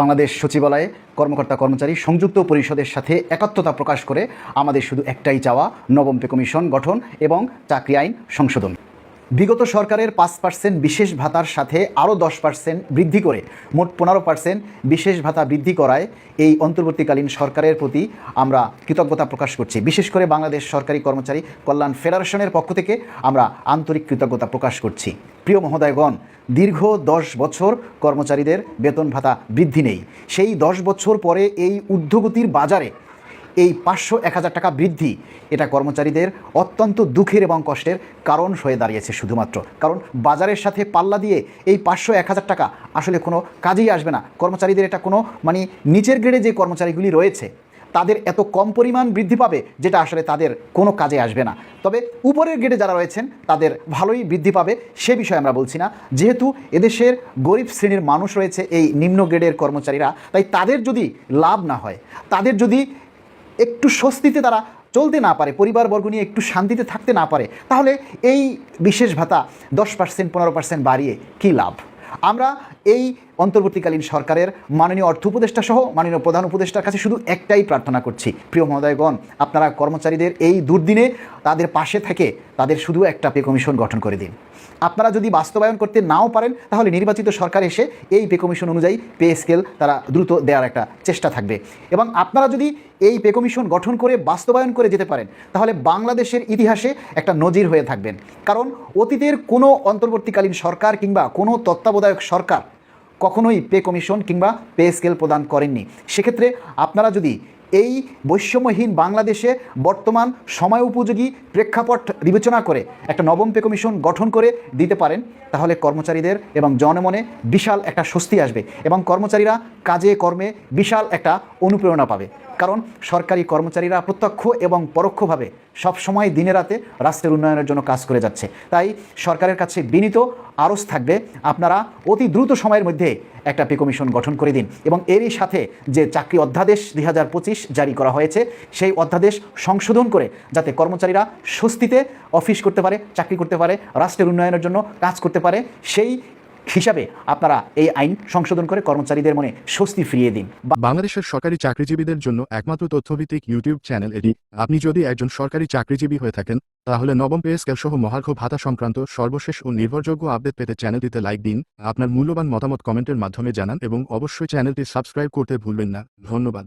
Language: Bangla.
বাংলাদেশ সচিবালয়ে কর্মকর্তা কর্মচারী সংযুক্ত পরিষদের সাথে একাত্মতা প্রকাশ করে আমাদের শুধু একটাই চাওয়া, নবম পে কমিশন গঠন এবং চাকরি আইন সংশোধন। বিগত সরকারের পাঁচ পার্সেন্ট বিশেষ ভাতার সাথে আরও দশ পার্সেন্ট বৃদ্ধি করে, মোট পনেরো পার্সেন্ট বিশেষ ভাতা বৃদ্ধি করায় এই অন্তর্বর্তীকালীন সরকারের প্রতি আমরা কৃতজ্ঞতা প্রকাশ করছি। বিশেষ করে বাংলাদেশ সরকারি কর্মচারী কল্যাণ ফেডারেশনের পক্ষ থেকে আমরা আন্তরিক কৃতজ্ঞতা প্রকাশ করছি। প্রিয় মহোদয়গণ, দীর্ঘ দশ বছর কর্মচারীদের বেতন ভাতা বৃদ্ধি নেই। সেই দশ বছর পরে এই ঊর্ধ্বগতির বাজারে এই পাঁচশো এক হাজার টাকা বৃদ্ধি এটা কর্মচারীদের অত্যন্ত দুঃখের এবং কষ্টের কারণ হয়ে দাঁড়িয়েছে শুধুমাত্র। কারণ বাজারের সাথে পাল্লা দিয়ে এই পাঁচশো এক হাজার টাকা আসলে কোনো কাজেই আসবে না। কর্মচারীদের এটা কোনো মানে নিচের গ্রেডে যে কর্মচারীগুলি রয়েছে, তাদের এত কম পরিমাণ বৃদ্ধি পাবে যেটা আসলে তাদের কোনো কাজে আসবে না। তবে উপরের গ্রেডে যারা রয়েছেন, তাদের ভালোই বৃদ্ধি পাবে সে বিষয়ে আমরা বলছি না। যেহেতু এদেশের গরিব শ্রেণির মানুষ রয়েছে এই নিম্ন গ্রেডের কর্মচারীরা, তাই তাদের যদি লাভ না হয়, তাদের যদি একটু স্বস্তিতে তারা চলতে না পারে, পরিবারবর্গ নিয়ে একটু শান্তিতে থাকতে না পারে, তাহলে এই বিশেষ ভাতা দশ পার্সেন্ট পনেরো পার্সেন্ট বাড়িয়ে কী লাভ? আমরা এই অন্তর্বর্তীকালীন সরকারের মাননীয় অর্থ উপদেষ্টা সহ মাননীয় প্রধান উপদেষ্টার কাছে শুধু একটাই প্রার্থনা করছি। প্রিয় মহোদয়গণ, আপনারা কর্মচারীদের এই দুর্দিনে তাদের পাশে থেকে তাদের শুধু একটা পে কমিশন গঠন করে দিন। আপনারা যদি বাস্তবায়ন করতে নাও পারেন, তাহলে নির্বাচিত সরকার এসে এই পে কমিশন অনুযায়ী পে স্কেল তারা দ্রুত দেওয়ার একটা চেষ্টা থাকবে। এবং আপনারা যদি এই পে কমিশন গঠন করে বাস্তবায়ন করে যেতে পারেন, তাহলে বাংলাদেশের ইতিহাসে একটা নজির হয়ে থাকবেন। কারণ অতীতের কোনো অন্তর্বর্তীকালীন সরকার কিংবা কোনো তত্ত্বাবধায়ক সরকার কখনোই পে কমিশন কিংবা পে স্কেল প্রদান করেননি। সেক্ষেত্রে আপনারা যদি এই বৈষম্যহীন বাংলাদেশে বর্তমান সময় উপযোগী প্রেক্ষাপট বিবেচনা করে একটা নবম পে কমিশন গঠন করে দিতে পারেন, তাহলে কর্মচারীদের এবং জনমনে বিশাল একটা স্বস্তি আসবে এবং কর্মচারীরা কাজে কর্মে বিশাল একটা অনুপ্রেরণা পাবে। কারণ সরকারি কর্মচারীরা প্রত্যক্ষ এবং পরোক্ষভাবে সবসময় দিনে রাতে রাষ্ট্রের উন্নয়নের জন্য কাজ করে যাচ্ছে। তাই সরকারের কাছে বিনীত আরজ থাকবে, আপনারা অতি দ্রুত সময়ের মধ্যে একটা পে কমিশন গঠন করে দিন এবং এরই সাথে যে চাকরি অধ্যাদেশ দুই হাজার পঁচিশ জারি করা হয়েছে, সেই অধ্যাদেশ সংশোধন করে যাতে কর্মচারীরা স্বস্তিতে অফিস করতে পারে, চাকরি করতে পারে, রাষ্ট্রের উন্নয়নের জন্য কাজ করতে পারে, সেই হিসাবে আপনারা এই আইন সংশোধন করে কর্মচারীদের মনে স্বস্তি ফিরিয়ে দিন। বাংলাদেশের সরকারি চাকরিজীবীদের জন্য একমাত্র তথ্যভিত্তিক ইউটিউব চ্যানেল এটি। আপনি যদি একজন সরকারি চাকরিজীবী হয়ে থাকেন, তাহলে নবম পে স্কেল সহ মহার্ঘ ভাতা সংক্রান্ত সর্বশেষ ও নির্ভরযোগ্য আপডেট পেতে চ্যানেলটিতে লাইক দিন, আপনার মূল্যবান মতামত কমেন্টের মাধ্যমে জানান এবং অবশ্যই চ্যানেলটি সাবস্ক্রাইব করতে ভুলবেন না। ধন্যবাদ।